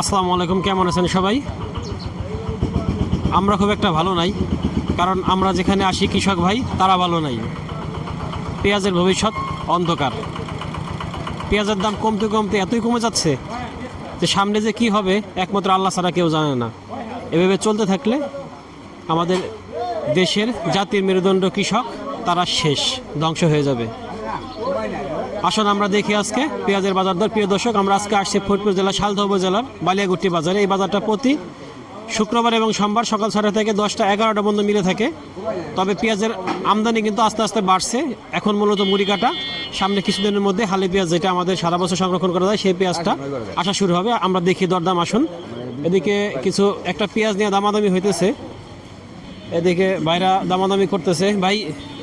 আসসালামু আলাইকুম, কেমন আছেন সবাই? আমরা খুব একটা ভালো নাই, কারণ আমরা যেখানে আসি কৃষক ভাই, তারা ভালো নাই। পেঁয়াজের ভবিষ্যৎ অন্ধকার। পেঁয়াজের দাম কমতে কমতে এতই কমে যাচ্ছে যে সামনে যে কি হবে, একমাত্র আল্লাহ ছাড়া কেউ জানে না। এভাবে চলতে থাকলে আমাদের দেশের জাতির মেরুদণ্ড কৃষক, তারা শেষ, ধ্বংস হয়ে যাবে। আসুন আমরা দেখি আজকে পেঁয়াজের বাজার দর। প্রিয় দর্শক, আমরা আজকে আসছি ফরিদপুর জেলা শালদহ উপজেলার বালিয়াগুটি বাজারে। এই বাজারটা প্রতি শুক্রবার এবং সোমবার সকাল ছটা থেকে দশটা এগারোটা পর্যন্ত মিলে থাকে। তবে পেঁয়াজের আমদানি কিন্তু আস্তে আস্তে বাড়ছে। এখন মূলত মুড়ি কাটা। সামনে কিছুদিনের মধ্যে হালি পেঁয়াজ যেটা আমাদের সারা বছর সংরক্ষণ করা যায়, সেই পেঁয়াজটা আসা শুরু হবে। আমরা দেখি দরদাম, আসুন। এদিকে কিছু একটা পেঁয়াজ নিয়ে দামাদামি হইতেছে। এদিকে ভাইরা দামাদামি করতেছে। ভাই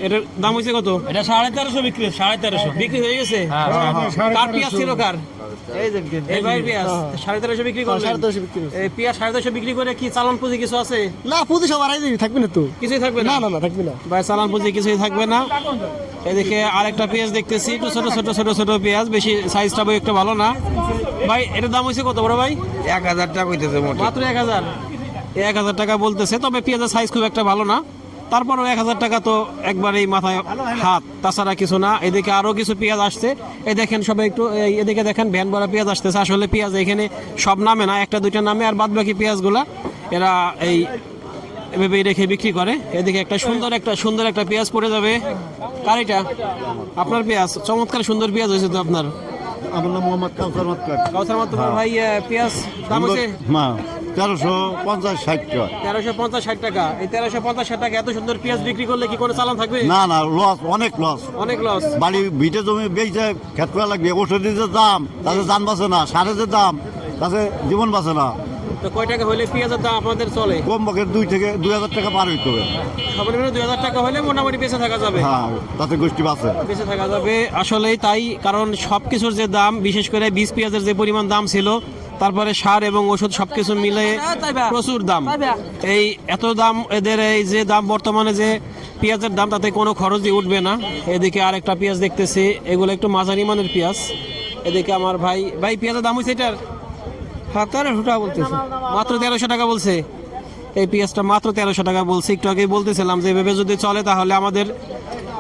এটার দাম হয়েছে কত? এটা সাড়ে তেরোশো বিক্রি সাড়ে তেরোশো। বিক্রি হয়ে গেছে? কার পেঁয়াজ ছিল কার? এই ভাই পেঁয়াজ। সাড়ে তেরোশো বিক্রি করলেন। সাড়ে তেরোশো বিক্রি এই পেঁয়াজ সাড়ে তেরোশো বিক্রি করে কি চালান পুঁজি কিছু আছে? না পুঁজি সব আড়াই দিবি থাকবি না তো। কিছুই থাকবে না? না না না না। ভাই চালান পুঁজি কিছুই থাকবে না। এদিকে আরেকটা পেঁয়াজ দেখতেছি একটু ছোট ছোট ছোট ছোট পেঁয়াজ বেশি সাইজটা বই একটু ভালো না। ভাই এটার দাম হয়েছে কত বড় ভাই? এক হাজার টাকা হইতেছে মাত্র এক হাজার। এক হাজার টাকা বলতেছে তবে পেঁয়াজের সাইজ খুব একটা ভালো না। তারপরও এক হাজার টাকা তো একবারেই মাথায় হাত। তাছাড়া কিছু না এদিকে আরও কিছু পেঁয়াজ আসছে। এই দেখেন সবাই একটু এদিকে দেখেন ভ্যান ভরা পেঁয়াজ আসতেছে। আসলে পেঁয়াজ এখানে সব নামে না একটা দুইটা নামে আর বাদ বাকি পেঁয়াজগুলা এরা এই এভাবে রেখে বিক্রি করে। এদিকে একটা সুন্দর একটা সুন্দর একটা পেঁয়াজ পড়ে যাবে। কারিটা আপনার পেঁয়াজ? চমৎকার সুন্দর পেঁয়াজ হয়েছে তো আপনার। আমার নাম মোহাম্মদ কাউসার মাতকার। কাউসার মাত্র ভাই পেঁয়াজ দাম হচ্ছে তেরোশো পঞ্চাশ ষাট টাকা। তেরোশো পঞ্চাশ ষাট টাকা। এই তেরোশো পঞ্চাশ ষাট টাকা এত সুন্দর পেঁয়াজ বিক্রি করলে কি কোনো চালান থাকবে? না না লস অনেক লস অনেক লস বাড়ি ভিটে জমি বেচে খেত করা লাগবে ওষুধের যে দাম তাতে যান বাঁচে না সারের যে দাম তাতে জীবন বাঁচে না। তো কয় টাকা হলে পেঁয়াজের দাম আপনাদের চলে? কম পক্ষে দুই থেকে দুই হাজার টাকা পার হইতে হবে। সর্বনিম্ন দুই হাজার টাকা হলে মোটামুটি বেঁচে থাকা যাবে। হ্যাঁ তাতে গোষ্ঠী বাঁচে। বেঁচে থাকা যাবে। আসলেই তাই কারণ সব কিছুর যে দাম বিশেষ করে বীজ পেঁয়াজের যে পরিমাণ দাম ছিল তারপরে সার এবং ওষুধ সবকিছু মিলে প্রচুর দাম। এই এত দাম, এদের এই যে দাম, বর্তমানে যে পেঁয়াজের দাম, তাতে কোনো খরচই উঠবে না। এদিকে আরেকটা পেঁয়াজ দেখতেছি, এগুলো একটু মাঝারি মানের পেঁয়াজ। এদিকে আমার ভাই ভাই, পেঁয়াজের দাম হয়েছে এটার? তেরোশো টাকা বলতেছে। মাত্র তেরোশো টাকা বলছে। এই পেঁয়াজটা মাত্র তেরোশো টাকা বলছে। একটু আগে বলতেছিলাম যে, এভাবে যদি চলে তাহলে আমাদের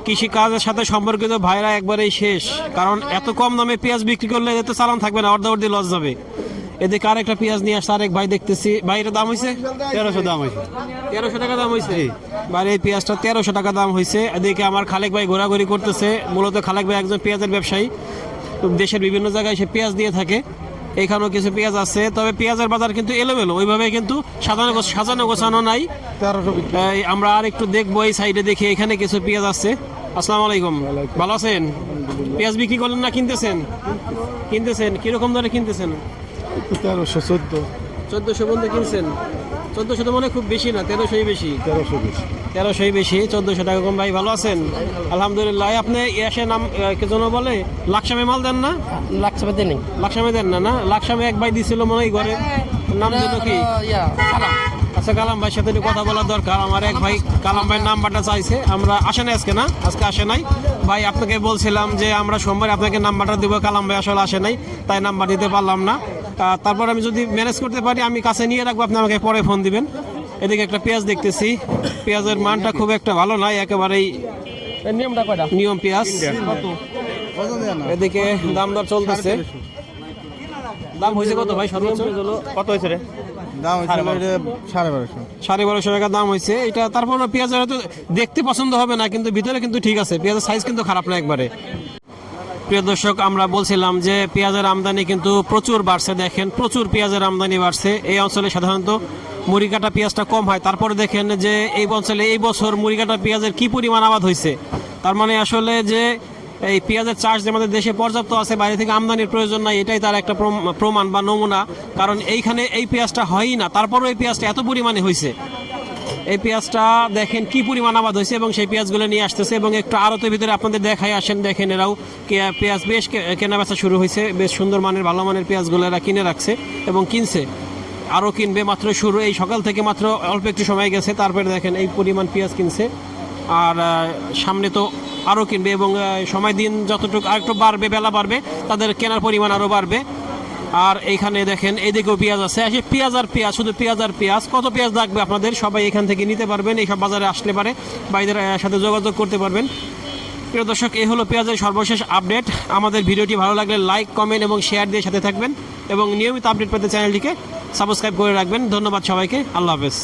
কৃষি কাজের সাথে সম্পর্কিত ভাইরা একবারেই শেষ। কারণ এত কম দামে পেঁয়াজ বিক্রি করলে এতে চালান থাকবে না, অর্ধা অর্ধি লস যাবে। এদিকে আরেকটা পেঁয়াজ নিয়ে আসছে আরেক ভাই দেখতেছি। ভাই এটার দাম হয়েছে তেরোশো দাম হয়েছে তেরোশো টাকা দাম হয়েছে ভাই এই পেঁয়াজটা তেরোশো টাকা দাম হয়েছে এদিকে আমার খালেক ভাই ঘোরাঘুরি করতেছে। মূলত খালেক ভাই একজন পেঁয়াজের ব্যবসায়ী। দেশের বিভিন্ন জায়গায় সে পেঁয়াজ দিয়ে থাকে। এখানেও কিছু পেঁয়াজ আছে। তবে পেঁয়াজের বাজার কিন্তু এলোমেলো। ওইভাবে কিন্তু সাজানো সাজানো গোছানো নাই। আমরা আর একটু দেখব এই সাইডে দেখি এখানে কিছু পেঁয়াজ আছে। আসসালামু আলাইকুম। ভালো আছেন? পেঁয়াজ বিক্রি করলেন না কিনতেছেন? কিনতেছেন? কীরকম দরে কিনতেছেন? তেরোশো চোদ্দ। চোদ্দোশো বন্ধু কিনছেন? চোদ্দোশো তো মনে হয় খুব বেশি না তেরোশোই বেশি। তেরোশো বেশি। তেরোশোই বেশি চোদ্দোশো টাকা কম। ভাই ভালো আছেন? আলহামদুলিল্লাহ। আপনি এসে নাম কে বলে? লাকসামে মাল দেন না? বাদে নেই। লাকসামে দেন না না? লাকসামে এক ভাই দিছিল মনে হয় ঘরে। নাম দিল কি? আচ্ছা কালাম ভাইয়ের সাথে একটু কথা বলার দরকার। আমার এক ভাই কালাম ভাইয়ের নাম্বারটা চাইছে। আমরা আসে নাই আজকে না? আজকে আসে নাই। ভাই আপনাকে বলছিলাম যে আমরা সোমবার আপনাকে নাম্বারটা দেবো। কালাম ভাই আসলে আসে নাই তাই নাম্বার দিতে পারলাম না। তারপর আমি যদি ম্যানেজ করতে পারি আমি কাছে নিয়ে রাখব আপনি আমাকে পরে ফোন দিবেন। এদিকে একটা পেঁয়াজ দেখতেছি। পেঁয়াজের মানটা খুব একটা ভালো নয় একেবারেই নিয়মটা কয়টা? নিয়ম পেঁয়াজ। এদিকে দাম দর চলতেছে। দাম হয়েছে কত ভাই সর্বোচ্চ? কত হয়েছে রে? দাম সাড়ে বারোশো। সাড়ে বারোশো। টাকা দাম হয়েছে। এটা তারপর পেঁয়াজ হয়তো দেখতে পছন্দ হবে না কিন্তু ভিতরে কিন্তু ঠিক আছে। পেঁয়াজের সাইজ কিন্তু খারাপ না একবারে। প্রিয় দর্শক, আমরা বলছিলাম যে পেঁয়াজের আমদানি কিন্তু প্রচুর বাড়ছে। দেখেন, প্রচুর পেঁয়াজের আমদানি বাড়ছে এই অঞ্চলে সাধারণত। মুড়ি কাটা পেঁয়াজটা কম হয়। তারপরে দেখেন যে এই অঞ্চলে এই বছর মুড়ি কাটা পেঁয়াজের কি পরিমাণ আবাদ হয়েছে? তার মানে আসলে যে এই পেঁয়াজের চাষ যে আমাদের দেশে পর্যাপ্ত আছে, বাইরে থেকে আমদানির প্রয়োজন নাই, এটাই তার একটা প্রম- প্রমাণ বা নমুনা। কারণ এইখানে এই পেঁয়াজটা হয়ই না। তারপরও এই পেঁয়াজটা এত পরিমাণে হয়েছে। এই পেঁয়াজটা দেখেন কি পরিমাণ আবাদ হয়েছে এবং সেই পেঁয়াজগুলো নিয়ে আসতেছে এবং একটু আড়তের ভিতরে আপনাদের দেখাই আসেন, দেখেন এরাও পেঁয়াজ বেশ কেনা বেচা শুরু হয়েছে, বেশ সুন্দর মানের, ভালো মানের পেঁয়াজগুলো এরা কিনে রাখছে এবং কিনছে। আরও কিনবে মাত্র শুরু, এই সকাল থেকে মাত্র অল্প একটু সময় গেছে, তারপরে দেখেন এই পরিমাণ পেঁয়াজ কিনছে। আর সামনে তো আরও কিনবে এবং সময় দিন যতটুকু আরেকটু বাড়বে, বেলা বাড়বে, তাদের কেনার পরিমাণ আরও বাড়বে। আর এইখানে দেখেন, এদিকেও পেঁয়াজ আছে। আসে, পেঁয়াজ আর পেঁয়াজ, শুধু পেঁয়াজ আর পেঁয়াজ। কত পেঁয়াজ লাগবে আপনাদের? সবাই এখান থেকে নিতে পারবেন, এইসব বাজারে আসলে পারে। বাইদের সাথে যোগাযোগ করতে পারবেন। প্রিয় দর্শক এই হলো পেঁয়াজের সর্বশেষ আপডেট। আমাদের ভিডিওটি ভালো লাগলে লাইক, কমেন্ট এবং শেয়ার দিয়ে সাথে থাকবেন এবং নিয়মিত আপডেট পেতে চ্যানেলটিকে সাবস্ক্রাইব করে রাখবেন। ধন্যবাদ সবাইকে। আল্লাহ হাফেজ।